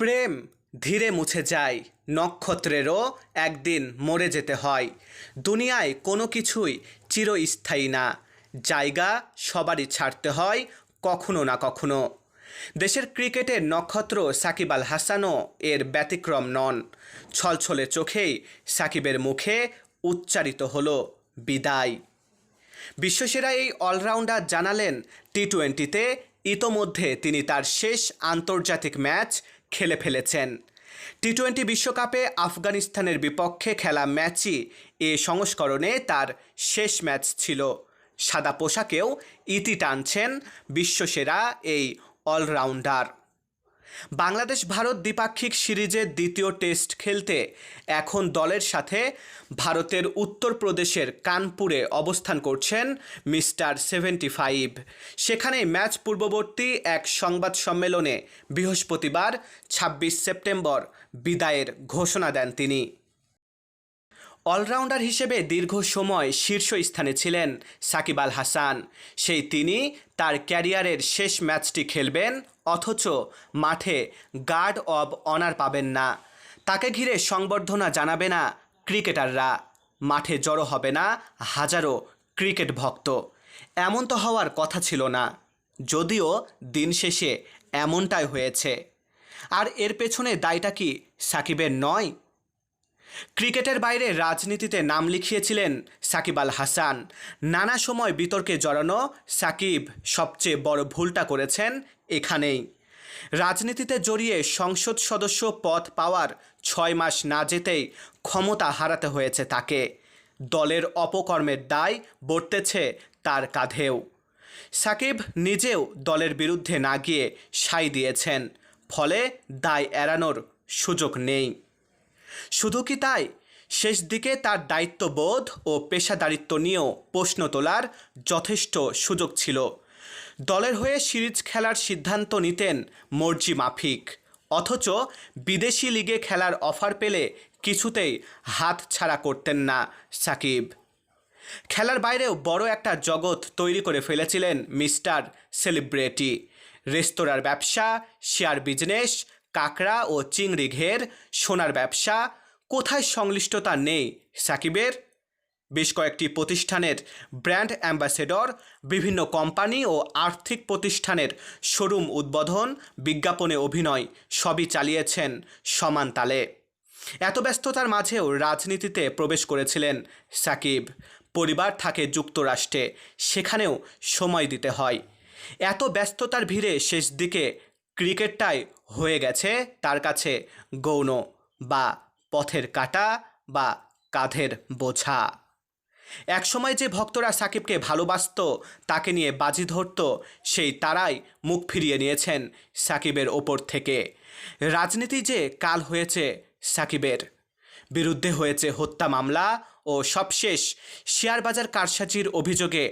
প্রেম ধীরে মুছে যায়, নক্ষত্রেরও একদিন মরে যেতে হয়। দুনিয়ায় কোনো কিছুই চিরস্থায়ী না, জায়গা সবারই ছাড়তে হয় কখনো না কখনো। দেশের ক্রিকেটের নক্ষত্র সাকিব আল হাসানও এর ব্যতিক্রম নন। ছলছলে চোখেই সাকিবের মুখে উচ্চারিত হল, বিদায়। বিশ্বসেরা এই অলরাউন্ডার জানালেন টি টোয়েন্টিতে ইতোমধ্যে তিনি তার শেষ আন্তর্জাতিক ম্যাচ খেলে ফেলেছেন। টি টোয়েন্টি বিশ্বকাপে আফগানিস্তানের বিপক্ষে খেলা ম্যাচই এ সংস্করণে তার শেষ ম্যাচ ছিল। সাদা পোশাকেও ইতি টানছেন বিশ্বসেরা এই অলরাউন্ডার। বাংলাদেশ ভারত দ্বিপাক্ষিক সিরিজের দ্বিতীয় টেস্ট খেলতে এখন দলের সাথে ভারতের উত্তরপ্রদেশের কানপুরে অবস্থান করছেন মিস্টার সেভেন্টি ফাইভ। সেখানে ম্যাচ পূর্ববর্তী এক সংবাদ সম্মেলনে বৃহস্পতিবার ছাব্বিশ সেপ্টেম্বর বিদায়ের ঘোষণা দেন তিনি। অলরাউন্ডার হিসেবে দীর্ঘ সময় শীর্ষস্থানে ছিলেন সাকিব আল হাসান। সেই তিনি তার ক্যারিয়ারের শেষ ম্যাচটি খেলবেন অথচ মাঠে গার্ড অব অনার পাবেন না। তাকে ঘিরে সংবর্ধনা জানাবে না ক্রিকেটাররা। মাঠে জড়ো হবে না হাজারো ক্রিকেট ভক্ত। এমন তো হওয়ার কথা ছিল না। যদিও দিন শেষে এমনটাই হয়েছে। আর এর পেছনে দায়টা কি সাকিবের নয়? ক্রিকেটের বাইরে রাজনীতিতে নাম লিখিয়েছিলেন সাকিব আল হাসান। নানা সময় বিতর্কে জড়ানো সাকিব সবচেয়ে বড় ভুলটা করেছেন এখানেই। রাজনীতিতে জড়িয়ে সংসদ সদস্য পদ পাওয়ার ছয় মাস না যেতেই ক্ষমতা হারাতে হয়েছে তাকে। দলের অপকর্মের দায় বর্তেছে তার কাঁধেও। সাকিব নিজেও দলের বিরুদ্ধে না গিয়ে সাই দিয়েছেন, ফলে দায় এড়ানোর সুযোগ নেই। শুধু কি তাই? শেষ দিকে তার দায়িত্ববোধ ও পেশাদারিত্ব নিয়েও প্রশ্ন তোলার যথেষ্ট সুযোগ ছিল। দলের হয়ে সিরিজ খেলার সিদ্ধান্ত নিতেন মর্জি মাফিক। অথচ বিদেশি লিগে খেলার অফার পেলে কিছুতেই হাত ছাড়া করতেন না সাকিব। খেলার বাইরেও বড় একটা জগৎ তৈরি করে ফেলেছিলেন মিস্টার সেলিব্রিটি। রেস্তোরাঁর ব্যবসা, শেয়ার বিজনেস কাঁকড়া ও চিংড়ি ঘের, সোনার ব্যবসা, কোথায় সংশ্লিষ্টতা নেই? সাকিবের? বেশ কয়েকটি প্রতিষ্ঠানের ব্র্যান্ড অ্যাম্বাসেডর, বিভিন্ন কোম্পানি ও আর্থিক প্রতিষ্ঠানের শোরুম উদ্বোধন, বিজ্ঞাপনে অভিনয়, সবই চালিয়েছেন সমান তালে। এত ব্যস্ততার মাঝেও রাজনীতিতে প্রবেশ করেছিলেন সাকিব। পরিবার থাকে যুক্তরাষ্ট্রে, সেখানেও সময় দিতে হয়। এত ব্যস্ততার ভিড়ে শেষ দিকে ক্রিকেটটাই হয়ে গেছে তার কাছে গৌণ বা পথের কাটা বা কাঁধের বোঝা। একসময় যে ভক্তরা সাকিবকে ভালোবাসত, তাকে নিয়ে বাজি ধরত, সেই তারাই মুখ ফিরিয়ে নিয়েছেন সাকিবের ওপর থেকে। রাজনীতি যে কাল হয়েছে সাকিবের, বিরুদ্ধে হয়েছে হত্যা মামলা ও সবশেষ শেয়ার বাজার কারসাজির অভিযোগে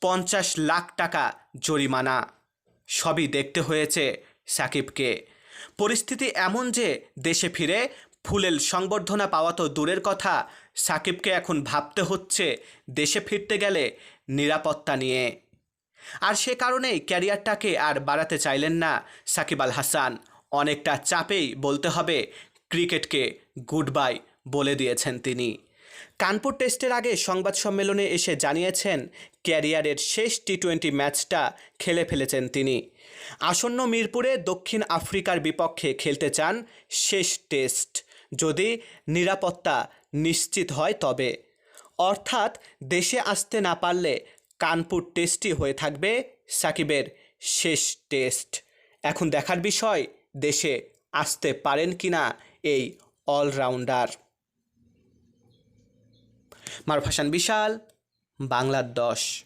পঞ্চাশ লাখ টাকা জরিমানা। সবই দেখতে হয়েছে সাকিবকে। পরিস্থিতি এমন যে দেশে ফিরে ফুলেল সংবর্ধনা পাওয়া তো দূরের কথা, সাকিবকে এখন ভাবতে হচ্ছে দেশে ফিরতে গেলে নিরাপত্তা নিয়ে। আর সে কারণেই ক্যারিয়ারটাকে আর বাড়াতে চাইলেন না সাকিব আল হাসান। অনেকটা চাপেই বলতে হবে, ক্রিকেটকে গুড বাই বলে দিয়েছেন তিনি। কানপুর টেস্টের আগে সংবাদ সম্মেলনে এসে জানিয়েছেন, ক্যারিয়ারের শেষ টি টোয়েন্টি ম্যাচটা খেলে ফেলেছেন তিনি। আসন্ন মিরপুরে দক্ষিণ আফ্রিকার বিপক্ষে খেলতে চান শেষ টেস্ট। যদি নিরাপত্তা নিশ্চিত হয় তবে। অর্থাৎ দেশে আসতে না পারলে কানপুর টেস্টই হয়ে থাকবে সাকিবের শেষ টেস্ট। এখন দেখার বিষয়, দেশে আসতে পারেন কিনা এই অলরাউন্ডার। মারুফ বিশাল বাংলার দশ।